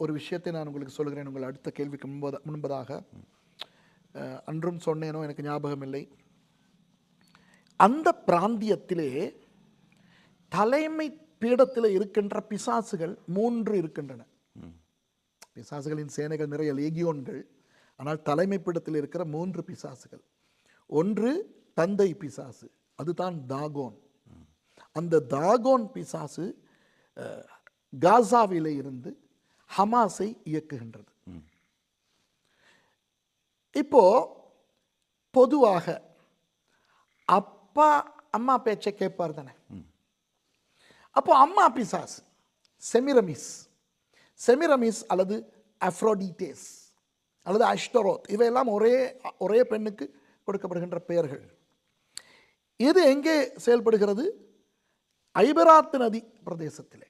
ஒரு விஷயத்தை நான் உங்களுக்கு சொல்கிறேன் உங்கள் அடுத்த கேள்விக்கு முன்பத முன்பதாக. அன்றும் சொன்னேனோ எனக்கு ஞாபகம் இல்லை அந்த பிராந்தியத்திலே தலைமை பீடத்தில் இருக்கின்ற பிசாசுகள் மூன்று இருக்கின்றன. பிசாசுகளின் சேனைகள் நிறைய லேகியோன்கள். ஆனால் தலைமை பீடத்தில் இருக்கிற மூன்று பிசாசுகள். ஒன்று தந்தை பிசாசு அதுதான் தாகோன். அந்த தாகோன் பிசாசு காசாவிலே இருந்து ஹமாஸை இயக்குகின்றது. இப்போ பொதுவாக அப்பா அம்மா பேச்சை கேட்பார் தானே. அப்போ அம்மா பிசாஸ் செமிரமிஸ் செமிரமிஸ் அல்லது அஃப்ரோடிடேஸ் அல்லது அஷ்டரோத் இவையெல்லாம் ஒரே ஒரே பெண்ணுக்கு கொடுக்கப்படுகின்ற பெயர்கள். இது எங்கே செயல்படுகிறது? ஐபராத்து நதி பிரதேசத்திலே.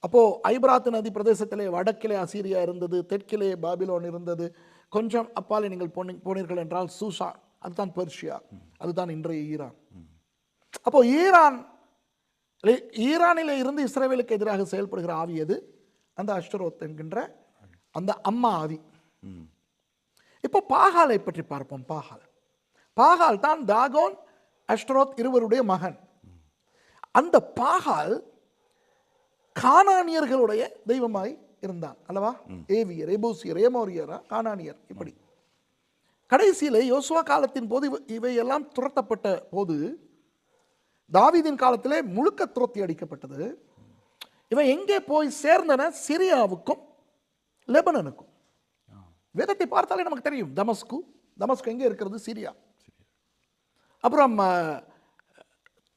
அப்போது ஐபராத் நதி பிரதேசத்திலே வடக்கிலே அசீரியா இருந்தது தெற்கிலே பாபிலோன் இருந்தது. கொஞ்சம் அப்பாலே நீங்கள் போனி- போனீர்கள் என்றால் சூசா அதுதான் பெர்ஷியா அதுதான் இன்றைய ஈரான். அப்போ ஈரான் ஈரானில் ஈரானிலே இருந்து இஸ்ரேலுக்கு எதிராக செயல்படுகிற ஆவி எது? அந்த அஷ்டரோத் என்கின்ற அந்த அம்மா ஆவி. இப்போ பாகாலை பற்றி பார்ப்போம் பாகால். பாகால் தான் தாகோன் அஷ்டரோத் இருவருடைய மகன். அந்த பாகால் கானானியர்களுடைய தெய்வமாய் இருந்தான். அல்லவா? ஏவியர் எபூசியர் ஏமோரியரா? கானானியர் இப்படி. கடைசியிலே யோசுவா காலத்தின் போது இவ- இவையெல்லாம் துரத்தப்பட்ட போது தாவீதின் காலத்திலே முழுக்க துரத்தி அடிக்கப்பட்டது. இவன் எங்கே போய் சேர்ந்தன? சிரியாவுக்கும் லெபனனுக்கும். வேதத்தை பார்த்தாலே நமக்கு தெரியும். தமஸ்கு தமஸ்கு எங்கே இருக்கிறது? சிரியா. அப்புறம்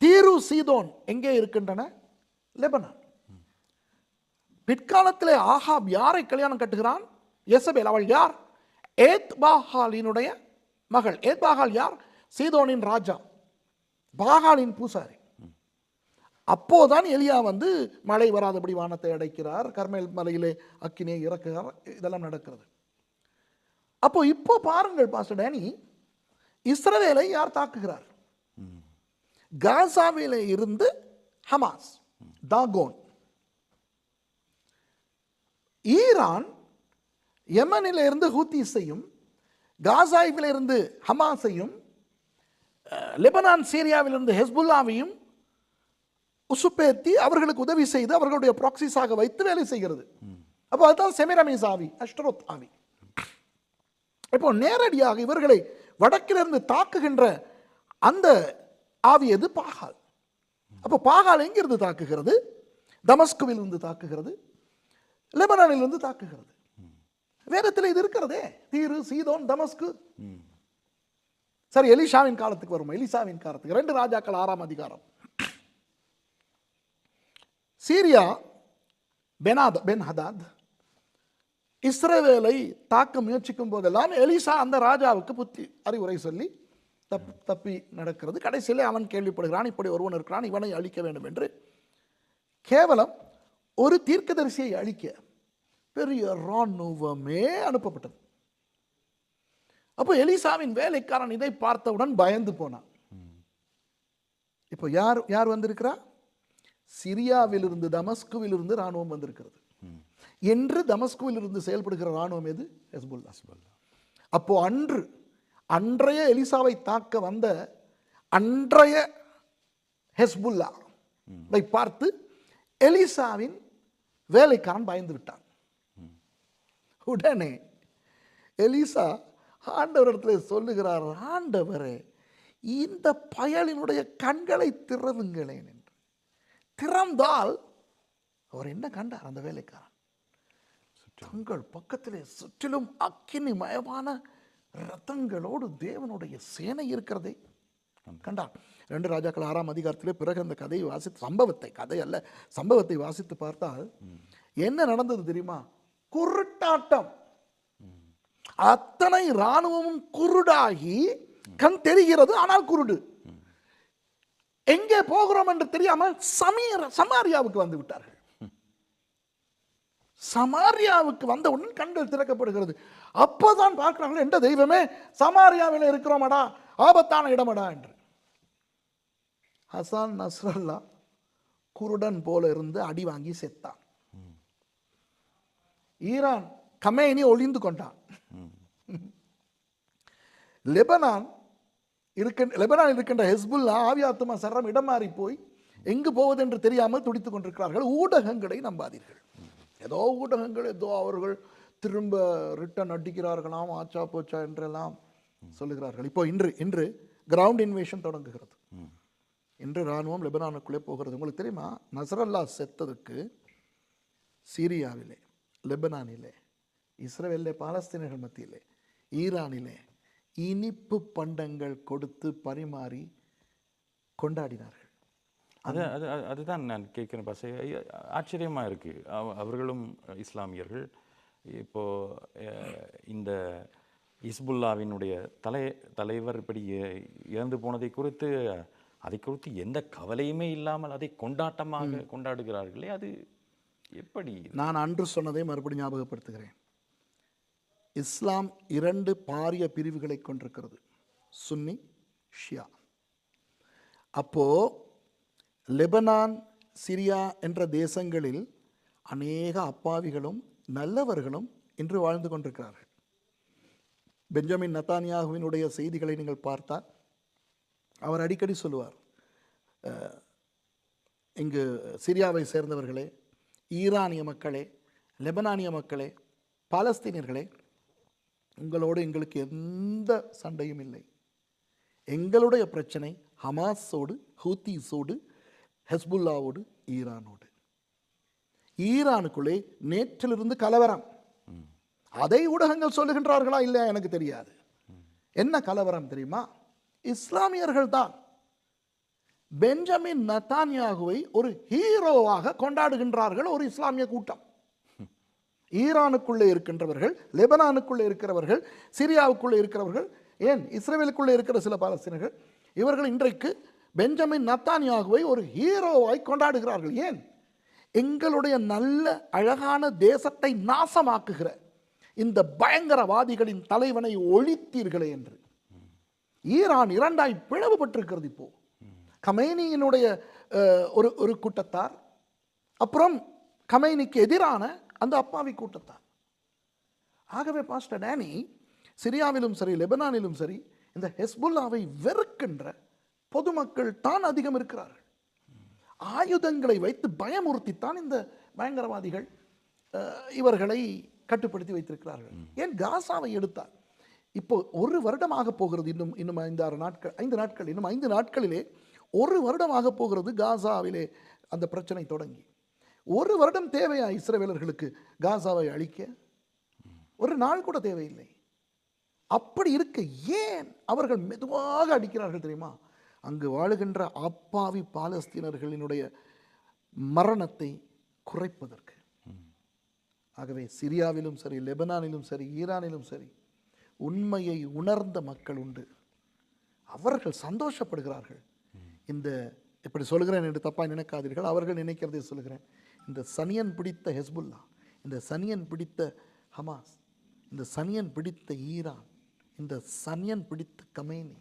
தீரு சீதோன் எங்கே இருக்கின்றன? லெபனான். பிற்காலத்திலே ஆகாப் யாரை கல்யாணம் கட்டுகிறான்? எசபேல் அவள் யார்? ஏத் பாகாலினுடைய மகள். ஏத் பாகால் யார்? சீதோனின் ராஜா. பாகாலின் பூசாரி. அப்போதான் எலியா வந்து மழை வராதபடி வானத்தை அடைக்கிறார். கர்மேல் மலையிலே அக்கினியை இறக்குகிறார். இதெல்லாம் நடக்கிறது. அப்போ இப்போ பாருங்கள் பாஸ்டர் டேனி இஸ்ரவேலை யார் தாக்குகிறார்? காசாவிலே இருந்து ஹமாஸ் தாகோன். ஈரான் யமனில இருந்து ஹூத்திஸையும் காசாவில இருந்து ஹமாஸையும் லெபனான் லெபனான் சீரியாவிலிருந்து ஹெஸ்புல்லாவையும் உசுப்பேத்தி அவர்களுக்கு உதவி செய்து அவர்களுடைய ப்ராக்சிஸாக வைத்து வேலை செய்கிறது. அப்போ அதுதான் செமிரமேஸ் ஆவி அஷ்டரோத் ஆவி இப்போ நேரடியாக இவர்களை வடக்கிலிருந்து தாக்குகின்ற அந்த ஆவி எது? பாகால். அப்போ பாகால் எங்கிருந்து தாக்குகிறது? தமஸ்குவில் இருந்து தாக்குகிறது. லெபனானில் இருந்து தாக்குகிறது. வேதத்தில் இது இருக்கிறதே. தீரு சீதோன் தமஸ்கு. சரி எலிஷாவின் காலத்துக்கு வரும்? எலிசாவின் காலத்துக்கு. ரெண்டு ராஜாக்கள் ஆறாம் அதிகாரம். சீரியா பெனாத் பென் ஹதாத் இஸ்ரேவேலை தாக்க முயற்சிக்கும் போதெல்லாம் எலிசா அந்த ராஜாவுக்கு புத்தி அறிவுரை சொல்லி தப்பி தப்பி நடக்கிறது. கடைசியிலே அவன் கேள்விப்படுகிறான் இப்படி ஒருவன் இருக்கிறான் இவனை அழிக்க வேண்டும் என்று. கேவலம் ஒரு தீர்க்கதரிசியை அழிக்க பெரிய ராணுவமே அனுப்பப்பட்டது. அப்போ எலிசாவின் வேலைக்காரன் இதை பார்த்தவுடன் பயந்து போனான். இப்போ யார் யார் வந்திருக்கிறா? சிரியாவிலிருந்து தமஸ்குவிலிருந்து ராணுவம் வந்திருக்கிறது. என்று தமஸ்குவிலிருந்து செயல்படுகிற ராணுவம் எது? ஹெஸ்புல்லா. அப்போ அன்று அன்றைய எலிசாவை தாக்க வந்த அன்றைய ஹெஸ்புல்லா. பார்த்து எலிசாவின் வேலைக்காரன் பயந்து விட்டான். உடனே எலிசா ஆண்டவரிடத்தில் சொல்லுகிறார் ஆண்டவரே இந்த பயலினுடைய கண்களை திறவுங்களேன் என்று. திறந்தால் அவர் என்ன கண்டார்? அந்த வேலைக்காரன். தங்கள் பக்கத்திலே சுற்றிலும் அக்கினி மயமான ரத்தங்களோடு தேவனுடைய சேனை இருக்கிறதே கண்டார் ரெண்டு ராஜாக்கள் ஆறாம் அதிகாரத்திலே பிறகு அந்த கதையை வாசித்து சம்பவத்தை கதை அல்ல சம்பவத்தை வாசித்து பார்த்தால் என்ன நடந்தது தெரியுமா? குருட்டாட்டம். அத்தனை இராணுவமும் குருடாகி கண் தெரிகிறது ஆனால் குருடு. எங்கே போகிறோம் என்று தெரியாமல் சமீர சமாரியாவுக்கு வந்து விட்டார்கள். சமாரியாவுக்கு வந்தவுடன் கண்கள் திறக்கப்படுகிறது. அப்போதான் பார்க்கிறார்கள் என்ற தெய்வமே சமாரியாவில் இருக்கிறோமடா ஆபத்தான இடமடா என்று. ஹசான் நஸ்ரல்லா குருடன் போல இருந்து அடி வாங்கி செத்தான். ஈரான் கமேனி ஒளிந்து கொண்டான். லெபனான் இருக்கின்ற லெபனான் இருக்கின்ற ஹெஸ்புல்லா ஆவியாத்துமா சரம் இடம் மாறி போய் எங்கு போவது என்று தெரியாமல் துடித்துக் கொண்டிருக்கிறார்கள். ஊடகங்களை நம்பாதீர்கள். ஏதோ ஊடகங்கள் ஏதோ அவர்கள் திரும்ப ரிட்டன் அடிக்கிறார்களாம் ஆச்சா போச்சா என்றெல்லாம் சொல்லுகிறார்கள். இப்போ இன்று இன்று கிரவுண்ட் இன்வேஷன் தொடங்குகிறது. இன்று ராணுவம் லெபனானுக்குள்ளே போகிறது. உங்களுக்கு தெரியுமா? நசரல்லா செத்ததுக்கு சீரியாவிலே லெபனானிலே இஸ்ரேலிலே பாலஸ்தீனர்கள் மத்தியிலே ஈரானிலே இனிப்பு பண்டங்கள் கொடுத்து பரிமாறி கொண்டாடினார்கள். அது அது அது- அதுதான் நான் கேட்குறேன் பாச. ஆச்சரியமாக இருக்குது அவர்களும் இஸ்லாமியர்கள். இப்போ இந்த இஸ்புல்லாவினுடைய தலை தலைவர் இப்படி இறந்து போனதை குறித்து அதை குறித்து எந்த கவலையுமே இல்லாமல் அதை கொண்டாட்டமாக கொண்டாடுகிறார்களே அது எப்படி? நான் அன்று சொன்னதை மறுபடியும் ஞாபகப்படுத்துகிறேன். இஸ்லாம் இரண்டு பாரிய பிரிவுகளை கொண்டிருக்கிறது. சுன்னி ஷியா. அப்போ லெபனான் சிரியா என்ற தேசங்களில் அநேக அப்பாவிகளும் நல்லவர்களும் இன்று வாழ்ந்து கொண்டிருக்கிறார்கள். பெஞ்சமின் நத்தானியாகுவினுடைய செய்திகளை நீங்கள் பார்த்தால் அவர் அடிக்கடி சொல்லுவார் இங்கு சிரியாவை சேர்ந்தவர்களே ஈரானிய மக்களே லெபனானிய மக்களே பாலஸ்தீனியர்களே உங்களோடு எங்களுக்கு எந்த சண்டையும் இல்லை. எங்களுடைய பிரச்சனை ஹமாஸோடு ஹூத்தீஸோடு ஹெஸ்புல்லாவோடு ஈரானோடு. ஈரானுக்குள்ளே நேற்றிலிருந்து கலவரம். அதை ஊடகங்கள் சொல்லுகின்றார்களா இல்லையா எனக்கு தெரியாது. என்ன கலவரம் தெரியுமா? இஸ்லாமியர்கள் தான் பெஞ்சமின் நத்தான்யாகுவை ஒரு ஹீரோவாக கொண்டாடுகின்றார்கள் ஒரு இஸ்லாமிய கூட்டம். ஈரானுக்குள்ளே இருக்கின்றவர்கள் லெபனானுக்குள்ளே இருக்கிறவர்கள் சிரியாவுக்குள்ளே இருக்கிறவர்கள் ஏன் இஸ்ரேலுக்குள்ளே இருக்கிற சில பாலஸ்தீனர்கள் இவர்கள் இன்றைக்கு பெஞ்சமின் நத்தான்யாகுவை ஒரு ஹீரோவாய் கொண்டாடுகிறார்கள். ஏன்? எங்களுடைய நல்ல அழகான தேசத்தை நாசமாக்குகிற இந்த பயங்கரவாதிகளின் தலைவனை ஒழித்தீர்களே என்று. ஈரான் இரண்டாய் பிளவுபட்டிருக்கிறது இப்போ. கமேனியினுடைய ஒரு ஒரு கூட்டத்தார் அப்புறம் கமேனிக்கு எதிரான அந்த அப்பாவி கூட்டத்தார். ஆகவே பாஸ்டர் டேனி சிரியாவிலும் சரி லெபனானிலும் சரி இந்த ஹெஸ்புல்லாவை வெறுக்கின்ற பொதுமக்கள் தான் அதிகம் இருக்கிறார்கள். ஆயுதங்களை வைத்து பயமுறுத்தித்தான் இந்த பயங்கரவாதிகள் அஹ், இவர்களை கட்டுப்படுத்தி வைத்திருக்கிறார்கள். ஏன் காசாவை எடுத்தார்? இப்போ ஒரு வருடமாக போகிறது இன்னும் இன்னும் ஐந்து ஆறு நாட்கள் ஐந்து நாட்கள் இன்னும் ஐந்து நாட்களிலே ஒரு வருடமாக போகிறது காசாவிலே அந்த பிரச்சனை தொடங்கி. ஒரு வருடம் தேவையா இஸ்ரேவேலர்களுக்கு காசாவை அழிக்க? ஒரு நாள் கூட தேவையில்லை. அப்படி இருக்க ஏன் அவர்கள் மெதுவாக அடிக்கிறார்கள் தெரியுமா? அங்கு வாழுகின்ற அப்பாவி பாலஸ்தீனர்களினுடைய மரணத்தை குறைப்பதற்கு. ஆகவே சிரியாவிலும் சரி லெபனானிலும் சரி ஈரானிலும் சரி உண்மையை உணர்ந்த மக்கள் உண்டு. அவர்கள் சந்தோஷப்படுகிறார்கள். இந்த இப்படி சொல்கிறேன் என்று தப்பாக நினைக்காதீர்கள். அவர்கள் நினைக்கிறதை சொல்கிறேன் இந்த சனியன் பிடித்த ஹெஸ்புல்லா இந்த சனியன் பிடித்த ஹமாஸ் இந்த சனியன் பிடித்த ஈரான் இந்த சனியன் பிடித்த கமேனி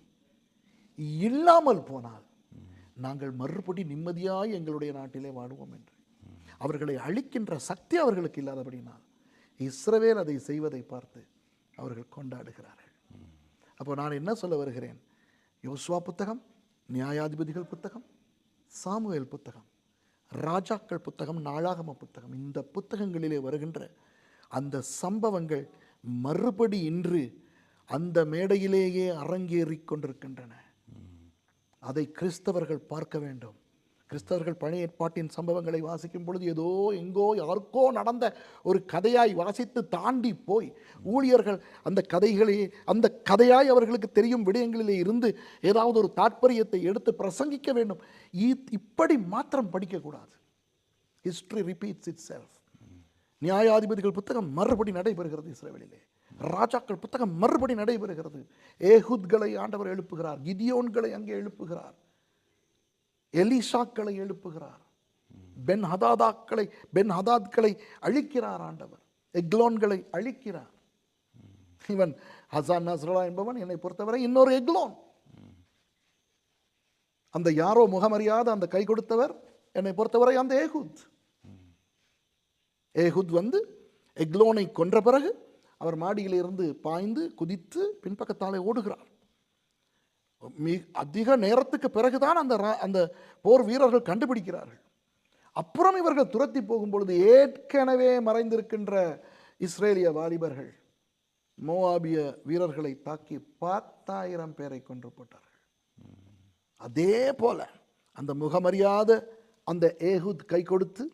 இல்லாமல் போனால் நாங்கள் மறுபடி நிம்மதியாய் எங்களுடைய நாட்டிலே வாடுவோம் என்று. அவர்களை அழிக்கின்ற சக்தி அவர்களுக்கு இல்லாதபடினால் இஸ்ரவேல் அதை செய்வதை பார்த்து அவர்கள் கொண்டாடுகிறார்கள். அப்போ நான் என்ன சொல்ல வருகிறேன்? யோசுவா புத்தகம் நியாயாதிபதிகள் புத்தகம் சாமுவேல் புத்தகம் ராஜாக்கள் புத்தகம் நாளாகம புத்தகம் இந்த புத்தகங்களிலே வருகின்ற அந்த சம்பவங்கள் மறுபடி இன்று அந்த மேடையிலேயே அரங்கேறி கொண்டிருக்கின்றன. அதை கிறிஸ்தவர்கள் பார்க்க வேண்டும். கிறிஸ்தவர்கள் பழைய ஏற்பாட்டின் சம்பவங்களை வாசிக்கும் பொழுது ஏதோ எங்கோ யாருக்கோ நடந்த ஒரு கதையாய் வாசித்து தாண்டி போய் ஊழியர்கள் அந்த கதைகளை அந்த கதையாய் அவர்களுக்கு தெரியும் விடயங்களிலே இருந்து ஏதாவது ஒரு தாற்பயத்தை எடுத்து பிரசங்கிக்க வேண்டும். இப்படி மாத்திரம் படிக்கக்கூடாது. ஹிஸ்டரி ரிப்பீட்ஸ் இட் செல்ஃப் நியாயாதிபதிகள் புத்தகம் மறுபடி நடைபெறுகிறது இஸ்ரேலிலே ராஜாக்கள் புத்தகம் மறுபடி நடைபெறுகிறது. ஏஹுத்களை ஆண்டவர் எழுப்புகிறார் கிதியோன்களை அங்கே எழுப்புகிறார். எலிஷாக்களை எழுப்புகிறார். பென் ஹதாதாக்களை பென் ஹதாத்களை அழிக்கிறார் ஆண்டவர். எக்லோன்களை அழிக்கிறார். இவன் ஹசான் நஸ்ரலா என்பவன் என்னை பொறுத்தவரை இன்னொரு எக்லோன். அந்த யாரோ முகமறியாத அந்த கை கொடுத்தவர் என்னை பொறுத்தவரை அந்த ஏகுத். ஏகுத் வந்து எக்லோனை கொன்ற பிறகு அவர் மாடியிலிருந்து பாய்ந்து குதித்து பின்பக்கத்தாலே ஓடுகிறார். மி அதிக நேரத்துக்கு பிறகுதான் அந்த ரா- அந்த போர் வீரர்கள் கண்டுபிடிக்கிறார்கள். அப்புறம் இவர்கள் துரத்தி போகும்பொழுது ஏற்கனவே மறைந்திருக்கின்ற இஸ்ரேலிய வாலிபர்கள் மோவாபிய வீரர்களை தாக்கி பத்தாயிரம் பேரை கொன்று போட்டார்கள். அதே போல அந்த முகமறியாத அந்த ஏகுத் கை கொடுத்து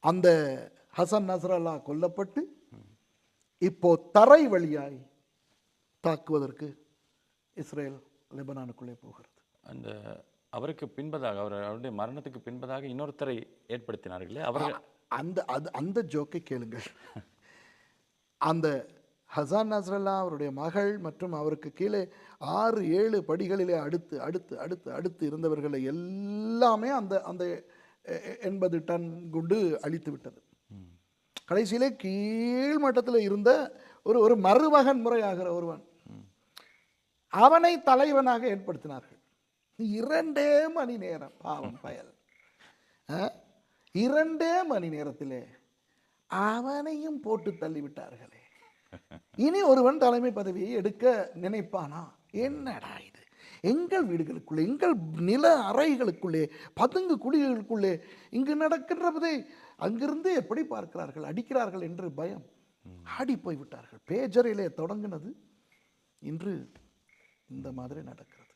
அந்த ஹசன் நஸ்ரல்லா கொல்லப்பட்டு இப்போ தரை வழியாய் தாக்குவதற்கு இஸ்ரேல் லெபனானுக்குள்ளே போகிறது. அந்த அவருக்கு பின்பதாக அவர் அவருடைய மரணத்துக்கு பின்பதாக இன்னொருத்தரை ஏற்படுத்தினார்களே அவர்கள் அந்த அது அந்த ஜோக்கை கேளுங்கள். அந்த ஹசான் நஸ்ரல்லா அவருடைய மகள் மற்றும் அவருக்கு கீழே ஆறு ஏழு படிகளிலே அடுத்து அடுத்து அடுத்து அடுத்து இருந்தவர்களை எல்லாமே அந்த அந்த எண்பது டன் குண்டு அழித்து விட்டது. கடைசியிலே கீழ் மட்டத்தில் இருந்த ஒரு ஒரு மருமகன் முறையாகிற ஒருவன். அவனை தலைவனாக ஏற்படுத்தினார்கள். இரண்டே மணி நேரம் பாவம் பயல்? இரண்டே மணி நேரத்திலே அவனையும் போட்டு தள்ளிவிட்டார்களே. இனி ஒருவன் தலைமை பதவியை எடுக்க நினைப்பானா? என்னடா இது? எங்கள் வீடுகளுக்குள்ளே எங்கள் நில அறைகளுக்குள்ளே பதுங்கு குடிகளுக்குள்ளே இங்கு நடக்கின்றதை அங்கிருந்து எப்படி பார்க்கிறார்கள்? அடிக்கிறார்கள் என்று பயம். ஆடி போய் விட்டார்கள் பேஜரிலே தொடங்கினது. இன்று இந்த மாதிரி நடக்கிறது